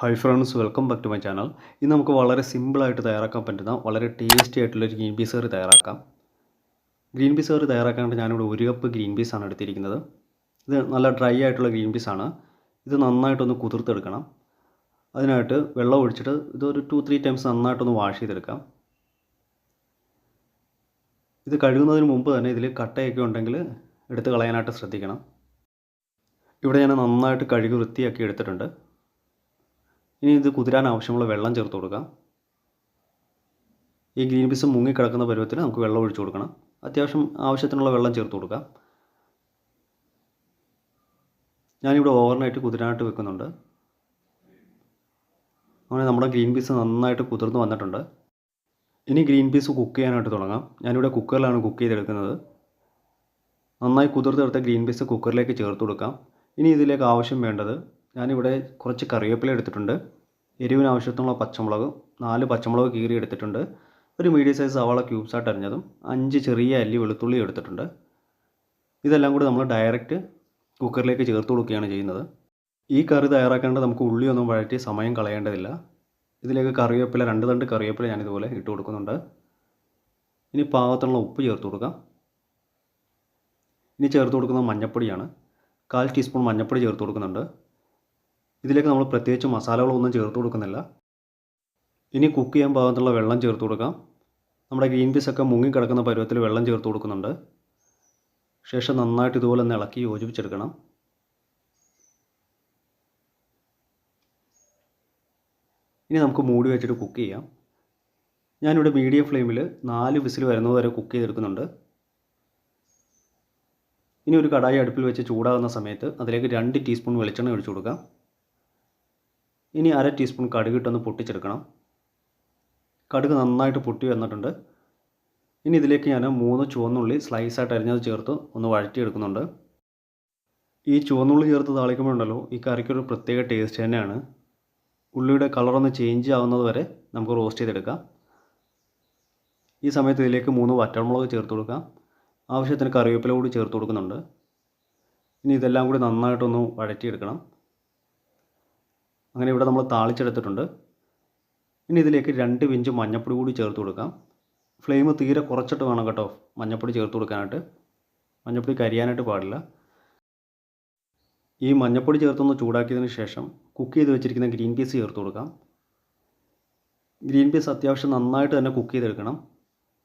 Hi friends welcome back to my channel ഇന്ന് നമുക്ക് വളരെ സിമ്പിളായിട്ട് തയ്യാറാക്കാൻ പറ്റുന്ന വളരെ ടേസ്റ്റി ആയിട്ടുള്ളൊരു ഗ്രീൻ പീസ് കറി തയ്യാറാക്കാം. ഗ്രീൻ പീസ് കറി തയ്യാറാക്കാനായിട്ട് ഞാനിവിടെ ഒരു കപ്പ് ഗ്രീൻ പീസാണ് എടുത്തിരിക്കുന്നത്. ഇത് നല്ല ഡ്രൈ ആയിട്ടുള്ള ഗ്രീൻ പീസാണ് ഇത് നന്നായിട്ടൊന്ന് കുതിർത്തെടുക്കണം. അതിനായിട്ട് വെള്ളം ഒഴിച്ചിട്ട് ഇതൊരു ടു ത്രീ ടൈംസ് നന്നായിട്ടൊന്ന് വാഷ് ചെയ്തെടുക്കാം. ഇത് കഴുകുന്നതിന് മുമ്പ് തന്നെ ഇതിൽ കട്ടയൊക്കെ ഉണ്ടെങ്കിൽ എടുത്ത് കളയാനായിട്ട് ശ്രദ്ധിക്കണം. ഇവിടെ ഞാൻ നന്നായിട്ട് കഴുകി വൃത്തിയാക്കി എടുത്തിട്ടുണ്ട്. ഇനി ഇത് കുതിരാൻ ആവശ്യമുള്ള വെള്ളം ചേർത്ത് കൊടുക്കാം. ഈ ഗ്രീൻ പീസ് മുങ്ങിക്കിടക്കുന്ന പരുവത്തിൽ നമുക്ക് വെള്ളം ഒഴിച്ചു കൊടുക്കണം. അത്യാവശ്യം ആവശ്യത്തിനുള്ള വെള്ളം ചേർത്ത് കൊടുക്കാം. ഞാനിവിടെ ഓവർനൈറ്റ് കുതിരാനായിട്ട് വെക്കുന്നുണ്ട്. അങ്ങനെ നമ്മുടെ ഗ്രീൻ പീസ് നന്നായിട്ട് കുതിർന്ന് വന്നിട്ടുണ്ട്. ഇനി ഗ്രീൻ പീസ് കുക്ക് ചെയ്യാനായിട്ട് തുടങ്ങാം. ഞാനിവിടെ കുക്കറിലാണ് കുക്ക് ചെയ്തെടുക്കുന്നത്. നന്നായി കുതിർത്തെടുത്ത ഗ്രീൻ പീസ് കുക്കറിലേക്ക് ചേർത്ത് കൊടുക്കാം. ഇനി ഇതിലേക്ക് ആവശ്യം വേണ്ടത് ഞാനിവിടെ കുറച്ച് കറിവേപ്പില എടുത്തിട്ടുണ്ട്. എരിവിന് ആവശ്യത്തിനുള്ള പച്ചമുളക് നാല് പച്ചമുളക് കീറി എടുത്തിട്ടുണ്ട്. ഒരു മീഡിയം സൈസ് സവാള ക്യൂബ്സായിട്ട് അരിഞ്ഞതും അഞ്ച് ചെറിയ അല്ലി വെളുത്തുള്ളി എടുത്തിട്ടുണ്ട്. ഇതെല്ലാം കൂടി നമ്മൾ ഡയറക്റ്റ് കുക്കറിലേക്ക് ചേർത്ത് കൊടുക്കുകയാണ് ചെയ്യുന്നത്. ഈ കറി തയ്യാറാക്കേണ്ടത് നമുക്ക് ഉള്ളിയൊന്നും വഴറ്റി സമയം കളയേണ്ടതില്ല. ഇതിലേക്ക് കറിവേപ്പില രണ്ട് തണ്ട് കറിവേപ്പില ഞാനിതുപോലെ ഇട്ട് കൊടുക്കുന്നുണ്ട്. ഇനി പാകത്തിനുള്ള ഉപ്പ് ചേർത്ത് കൊടുക്കാം. ഇനി ചേർത്ത് കൊടുക്കുന്നത് മഞ്ഞൾപ്പൊടിയാണ് കാൽ ടീസ്പൂൺ മഞ്ഞൾപ്പൊടി ചേർത്ത് കൊടുക്കുന്നുണ്ട്. ഇതിലേക്ക് നമ്മൾ പ്രത്യേകിച്ച് മസാലകളൊന്നും ചേർത്ത് കൊടുക്കുന്നില്ല. ഇനി കുക്ക് ചെയ്യാൻ പാകത്തുള്ള വെള്ളം ചേർത്ത് കൊടുക്കാം. നമ്മുടെ ഗ്രീൻ പീസൊക്കെ മുങ്ങിക്കിടക്കുന്ന പരുവത്തിൽ വെള്ളം ചേർത്ത് കൊടുക്കുന്നുണ്ട്. ശേഷം നന്നായിട്ട് ഇതുപോലെ ഒന്ന് ഇളക്കി യോജിപ്പിച്ചെടുക്കണം. ഇനി നമുക്ക് മൂടി വെച്ചിട്ട് കുക്ക് ചെയ്യാം. ഞാനിവിടെ മീഡിയം ഫ്ലെയിമിൽ നാല് വിസിൽ വരുന്നത് വരെ കുക്ക് ചെയ്തെടുക്കുന്നുണ്ട്. ഇനി ഒരു കടായി അടുപ്പിൽ വെച്ച് ചൂടാകുന്ന സമയത്ത് അതിലേക്ക് രണ്ട് ടീസ്പൂൺ വെളിച്ചെണ്ണ ഒഴിച്ചു കൊടുക്കാം. ഇനി അര ടീസ്പൂൺ കടുക് കടുകിട്ടൊന്ന് പൊട്ടിച്ചെടുക്കണം. കടുക് നന്നായിട്ട് പൊട്ടി വന്നിട്ടുണ്ട്. ഇനി ഇതിലേക്ക് ഞാൻ മൂന്ന് ചുവന്നുള്ളി സ്ലൈസായിട്ട് അരിഞ്ഞത് ചേർത്ത് ഒന്ന് വഴറ്റിയെടുക്കുന്നുണ്ട്. ഈ ചുവന്നുള്ളി ചേർത്ത് താളിക്കുമ്പോഴുണ്ടല്ലോ ഈ കറിക്കൊരു പ്രത്യേക ടേസ്റ്റ് തന്നെയാണ്. ഉള്ളിയുടെ കളറൊന്ന് ചേഞ്ച് ആവുന്നത് വരെ നമുക്ക് റോസ്റ്റ് ചെയ്തെടുക്കാം. ഈ സമയത്ത് ഇതിലേക്ക് മൂന്ന് വറ്റൽമുളക് ചേർത്ത് കൊടുക്കാം. ആവശ്യത്തിന് കറിവേപ്പില കൂടി ചേർത്ത് കൊടുക്കുന്നുണ്ട്. ഇനി ഇതെല്ലാം കൂടി നന്നായിട്ടൊന്ന് വഴറ്റിയെടുക്കണം. അങ്ങനെ ഇവിടെ നമ്മൾ താളിച്ചെടുത്തിട്ടുണ്ട്. ഇനി ഇതിലേക്ക് രണ്ട് പിഞ്ച് മഞ്ഞപ്പൊടി കൂടി ചേർത്ത് കൊടുക്കാം. ഫ്ലെയിം തീരെ കുറച്ചിട്ട് വേണം കേട്ടോ മഞ്ഞപ്പൊടി ചേർത്ത് കൊടുക്കാനായിട്ട്. മഞ്ഞപ്പൊടി കരിയാനായിട്ട് പാടില്ല. ഈ മഞ്ഞപ്പൊടി ചേർത്തൊന്ന് ചൂടാക്കിയതിന് ശേഷം കുക്ക് ചെയ്ത് വെച്ചിരിക്കുന്ന ഗ്രീൻ പീസ് ചേർത്ത് കൊടുക്കാം. ഗ്രീൻ പീസ് അത്യാവശ്യം നന്നായിട്ട് തന്നെ കുക്ക് ചെയ്തെടുക്കണം.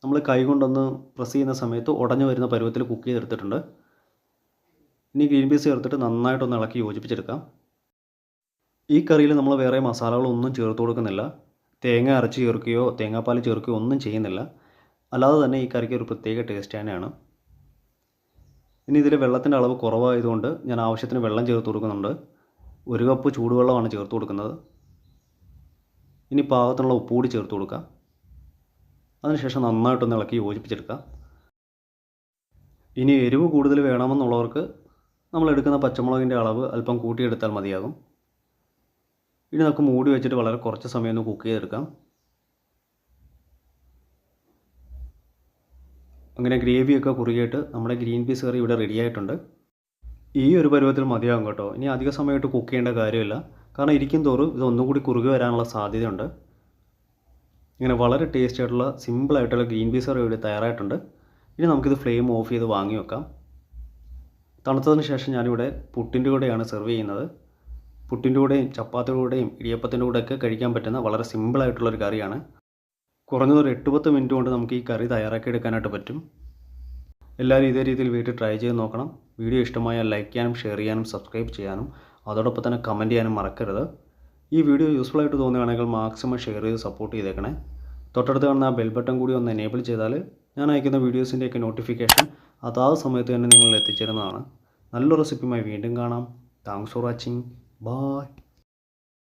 നമ്മൾ കൈ കൊണ്ടൊന്ന് പ്രസ് ചെയ്യുന്ന സമയത്ത് ഉടഞ്ഞു വരുന്ന പരുവത്തിൽ കുക്ക് ചെയ്തെടുത്തിട്ടുണ്ട്. ഇനി ഗ്രീൻ പീസ് ചേർത്തിട്ട് നന്നായിട്ടൊന്ന് ഇളക്കി യോജിപ്പിച്ചെടുക്കാം. ഈ കറിയിൽ നമ്മൾ വേറെ മസാലകളൊന്നും ചേർത്ത് കൊടുക്കുന്നില്ല. തേങ്ങ അരച്ച് ചേർക്കുകയോ തേങ്ങാപ്പാൽ ചേർക്കുകയോ ഒന്നും ചെയ്യുന്നില്ല. അല്ലാതെ തന്നെ ഈ കറിക്ക് ഒരു പ്രത്യേക ടേസ്റ്റ് തന്നെയാണ്. ഇനി ഇതിൽ വെള്ളത്തിന്റെ അളവ് കുറവായതുകൊണ്ട് ഞാൻ ആവശ്യത്തിന് വെള്ളം ചേർത്ത് കൊടുക്കുന്നുണ്ട്. ഒരു കപ്പ് ചൂടുവെള്ളമാണ് ചേർത്ത് കൊടുക്കുന്നത്. ഇനി പാകത്തിനുള്ള ഉപ്പ് കൂടി ചേർത്ത് കൊടുക്കുക അതിനുശേഷം നന്നായിട്ടൊന്ന് ഇളക്കി യോജിപ്പിച്ചെടുക്കുക ഇനി എരിവ് കൂടുതൽ വേണമെന്നുള്ളവർക്ക് നമ്മൾ എടുക്കുന്ന പച്ചമുളകിന്റെ അളവ് അല്പം കൂട്ടിയെടുത്താൽ മതിയാകും. ഇനി നമുക്ക് മൂടി വെച്ചിട്ട് വളരെ കുറച്ച് സമയം ഒന്ന് കുക്ക് ചെയ്തെടുക്കാം. അങ്ങനെ ഗ്രേവിയൊക്കെ കുറുകിയിട്ട് നമ്മുടെ ഗ്രീൻ പീസ് കറി ഇവിടെ റെഡി ആയിട്ടുണ്ട്. ഈ ഒരു പരുവത്തിൽ മതിയാകും കേട്ടോ. ഇനി അധിക സമയമായിട്ട് കുക്ക് ചെയ്യേണ്ട കാര്യമില്ല. കാരണം ഇരിക്കും തോറും ഇത് ഒന്നും കൂടി കുറുകി വരാനുള്ള സാധ്യതയുണ്ട്. ഇങ്ങനെ വളരെ ടേസ്റ്റി ആയിട്ടുള്ള സിമ്പിളായിട്ടുള്ള ഗ്രീൻ പീസ് കറി ഇവിടെ തയ്യാറായിട്ടുണ്ട്. ഇനി നമുക്കിത് ഫ്ലെയിം ഓഫ് ചെയ്ത് വാങ്ങി വെക്കാം. തണുത്തതിന് ശേഷം ഞാനിവിടെ പുട്ടിന്റെ കൂടെയാണ് സെർവ് ചെയ്യുന്നത്. പുട്ടിന്റെ കൂടെയും ചപ്പാത്തിയുടെ കൂടെയും ഇടിയപ്പത്തിന്റെ കൂടെയൊക്കെ കഴിക്കാൻ പറ്റുന്ന വളരെ സിമ്പിളായിട്ടുള്ളൊരു കറിയാണ്. കുറഞ്ഞത് ഒരു എട്ട് പത്ത് മിനിറ്റ് കൊണ്ട് നമുക്ക് ഈ കറി തയ്യാറാക്കി എടുക്കാനായിട്ട് പറ്റും. എല്ലാവരും ഇതേ രീതിയിൽ വീട്ടിൽ ട്രൈ ചെയ്ത് നോക്കണം. വീഡിയോ ഇഷ്ടമായാൽ ലൈക്ക് ചെയ്യാനും ഷെയർ ചെയ്യാനും സബ്സ്ക്രൈബ് ചെയ്യാനും അതോടൊപ്പം തന്നെ കമന്റ് ചെയ്യാനും മറക്കരുത്. ഈ വീഡിയോ യൂസ്ഫുൾ ആയിട്ട് തോന്നുകയാണെങ്കിൽ മാക്സിമം ഷെയർ ചെയ്ത് സപ്പോർട്ട് ചെയ്തേക്കണേ. തൊട്ടടുത്ത് കാണുന്ന ബെൽ ബട്ടൺ കൂടി ഒന്ന് എനേബിൾ ചെയ്താൽ ഞാൻ അയക്കുന്ന വീഡിയോസിന്റെയൊക്കെ നോട്ടിഫിക്കേഷൻ അതാത് സമയത്ത് തന്നെ നിങ്ങളിൽ എത്തിച്ചേരുന്നതാണ്. നല്ല റെസിപ്പിയുമായി വീണ്ടും കാണാം. Thanks for watching. Bye.